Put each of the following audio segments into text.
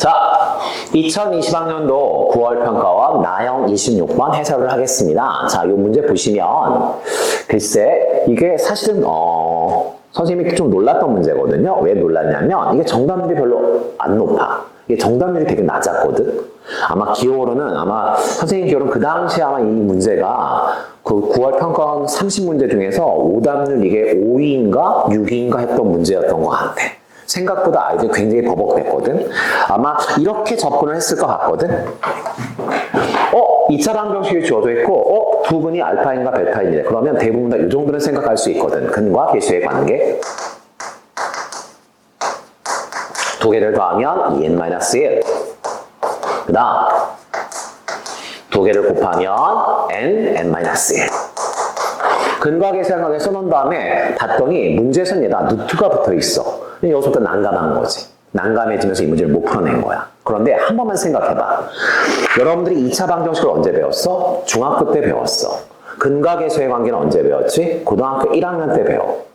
자, 2020학년도 9월 평가원 나형 26번 해설을 하겠습니다. 자, 이 문제 보시면 글쎄 이게 사실은 어 선생님이 좀 놀랐던 문제거든요. 왜 놀랐냐면 이게 정답률이 별로 안 높아. 이게 정답률이 되게 낮았거든. 아마 기호로는 아마 선생님 기호로는 그 당시에 아마 이 문제가 그 9월 평가원 30문제 중에서 오답률 이게 5위인가 6위인가 했던 문제였던 것 같아. 생각보다 아이들 굉장히 버벅댔거든. 아마 이렇게 접근을 했을 것 같거든. 어, 2차 방정식이 주어져 있고, 어, 두 분이 알파인과 베타인이래. 그러면 대부분 다 이 정도는 생각할 수 있거든. 근과 계수의 관계. 두 개를 더하면 2n-1. 그 다음, 두 개를 곱하면 n, n-1. 근과 계수 생각에 써놓은 다음에 봤더니 문제에서는 얘다 누트가 붙어 있어. 여기서부터 난감한 거지. 난감해지면서 이 문제를 못 풀어낸 거야. 그런데 한 번만 생각해봐. 여러분들이 2차 방정식을 언제 배웠어? 중학교 때 배웠어. 근과 계수의 관계는 언제 배웠지? 고등학교 1학년 때 배워.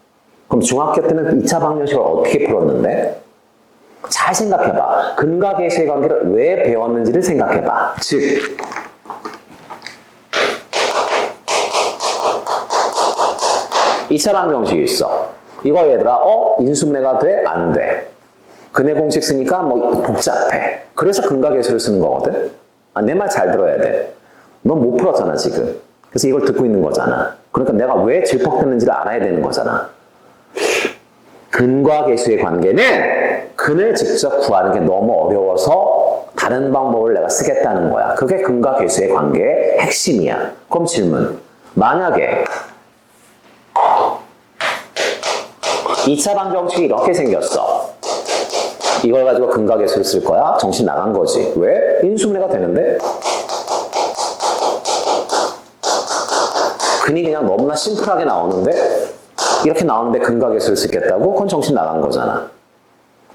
그럼 중학교 때는 2차 방정식을 어떻게 풀었는데? 잘 생각해봐. 근과 계수의 관계를 왜 배웠는지를 생각해봐. 즉, 이차 방정식이 있어. 이거 얘들아, 어? 인수분해가 돼? 안 돼. 근해 공식 쓰니까 뭐 복잡해. 그래서 근각계수를 쓰는 거거든. 아, 내 말 잘 들어야 돼. 넌 못 풀었잖아, 지금. 그래서 이걸 듣고 있는 거잖아. 그러니까 내가 왜 질퍽했는지를 알아야 되는 거잖아. 근과 계수의 관계는 근을 직접 구하는 게 너무 어려워서 다른 방법을 내가 쓰겠다는 거야. 그게 근과 계수의 관계의 핵심이야. 그럼 질문. 만약에 2차 방정 식이 이렇게 생겼어. 이걸 가지고 근각계수를 쓸 거야? 정신 나간 거지. 왜? 인수분해가 되는데? 근이 그냥 너무나 심플하게 나오는데 이렇게 나오는데 근각계수를 쓰겠다고? 그건 정신 나간 거잖아.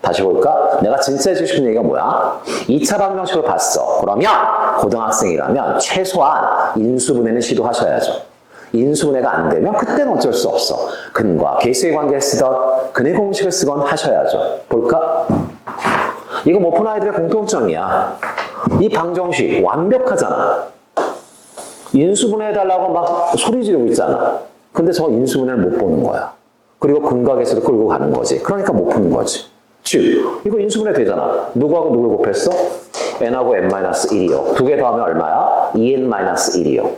다시 볼까? 내가 진짜 해주고 싶은 얘기가 뭐야? 2차 방정식을 봤어. 그러면 고등학생이라면 최소한 인수분해는 시도하셔야죠. 인수분해가 안 되면 그때는 어쩔 수 없어. 근과 계수의 관계를 쓰던 근의 공식을 쓰건 하셔야죠. 볼까? 이거 못푼 아이들의 공통점이야. 이 방정식 완벽하잖아. 인수분해해달라고 막 소리 지르고 있잖아. 근데 저 인수분해를 못 보는 거야. 그리고 계수를 끌고 가는 거지. 그러니까 못 푸는 거지. 즉, 이거 인수분해 되잖아. 누구하고 누굴 곱했어? n하고 n-1이요. 두 개 더하면 얼마야? 2n-1이요.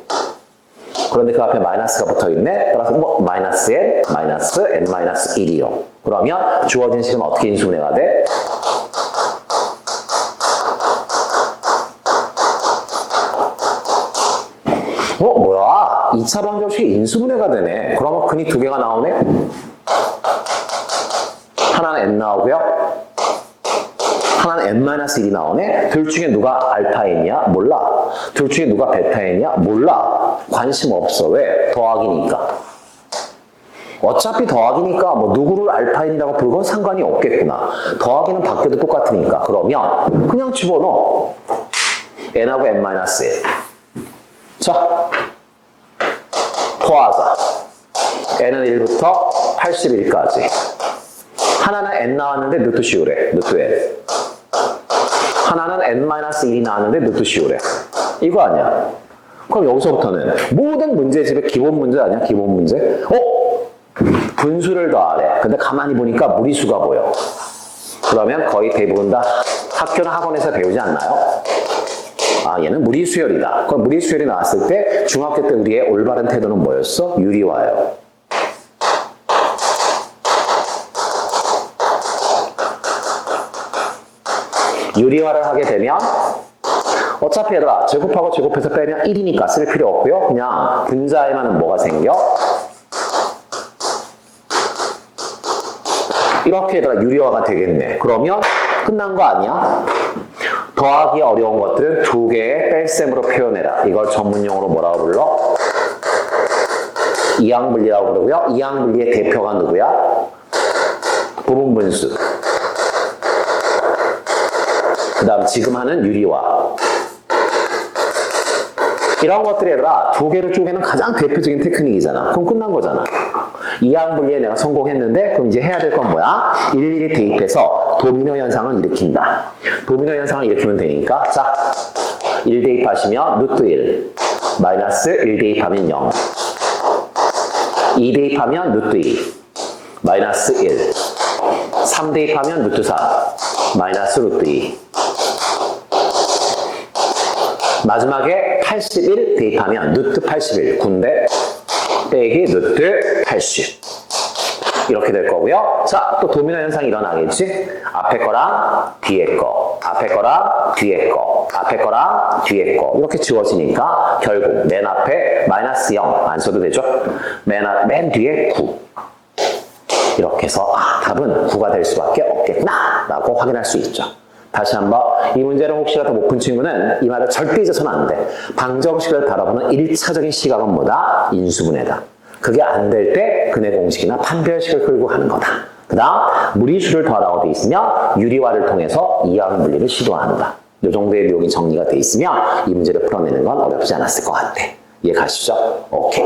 그런데 그 앞에 마이너스가 붙어 있네. 따라서 뭐 마이너스 n, 마이너스 n 마이너스 1이요. 그러면 주어진 식은 어떻게 인수분해가 돼? 어 뭐야? 2차 방정식이 인수분해가 되네. 그러면 근이 두 개가 나오네. 하나는 n 나오고요. 하나는 n-1이 나오네. 둘 중에 누가 알파인이야? 몰라. 둘 중에 누가 베타인이야? 몰라. 관심 없어. 왜? 더하기니까. 어차피 더하기니까 뭐 누구를 알파인이라고 부르건 상관이 없겠구나. 더하기는 바뀌어도 똑같으니까. 그러면 그냥 집어넣어. n하고 n-1. 자, 더하자. n은 1부터 81까지. 하나는 n 나왔는데 누트 씌우래. 누트 n. 하나는 n-1이 나왔는데 누트 씌우래. 이거 아니야. 그럼 여기서부터는 모든 문제집의 기본 문제 아니야? 기본 문제? 어? 분수를 더하래. 근데 가만히 보니까 무리수가 보여. 그러면 거의 대부분 다 학교나 학원에서 배우지 않나요? 아, 얘는 무리수열이다. 그럼 무리수열이 나왔을 때 중학교 때 우리의 올바른 태도는 뭐였어? 유리화요. 유리화를 하게 되면 어차피 얘들아 제곱하고 제곱해서 빼면 1이니까 쓸 필요 없고요. 그냥 분자에만은 뭐가 생겨? 이렇게 얘들아 유리화가 되겠네. 그러면 끝난 거 아니야? 더하기 어려운 것들은 두 개의 뺄셈으로 표현해라. 이걸 전문용어로 뭐라고 불러? 이항분리라고 그러고요. 이항분리의 대표가 누구야? 부분분수. 그 다음 지금 하는 유리화. 이런 얘들아 두 개를 쪼개는 가장 대표적인 테크닉이잖아. 그럼 끝난 거잖아. 이항분리에 내가 성공했는데 그럼 이제 해야 될 건 뭐야? 일일이 대입해서 도미노 현상을 일으킨다. 도미노 현상을 일으키면 되니까 자, 1 대입하시면 루트 1 마이너스 1 대입하면 0 2 대입하면 루트 2 마이너스 1 3 대입하면 루트 4 마이너스 루트 2 마지막에 81 대입하면 루트 81 군대 빼기 루트 80 이렇게 될 거고요. 자, 또 도미노 현상이 일어나겠지? 앞에 거랑 뒤에 거, 앞에 거랑 뒤에 거, 앞에 거랑 뒤에 거 이렇게 지워지니까 결국 맨 앞에 마이너스 0 안 써도 되죠? 맨, 앞, 맨 뒤에 9 이렇게 해서 아, 답은 9가 될 수밖에 없겠구나 라고 확인할 수 있죠. 다시 한번 이 문제를 혹시라도 못 푼 친구는 이 말을 절대 잊어서는 안 돼. 방정식을 바라보는 1차적인 시각은 뭐다? 인수분해다. 그게 안 될 때 근해 공식이나 판별식을 끌고 하는 거다. 그 다음 무리수를 더하라고 돼 있으면 유리화를 통해서 이하의 물리를 시도한다. 이 정도의 내용이 정리가 돼 있으면 이 문제를 풀어내는 건 어렵지 않았을 것 같아. 이해 가시죠? 오케이.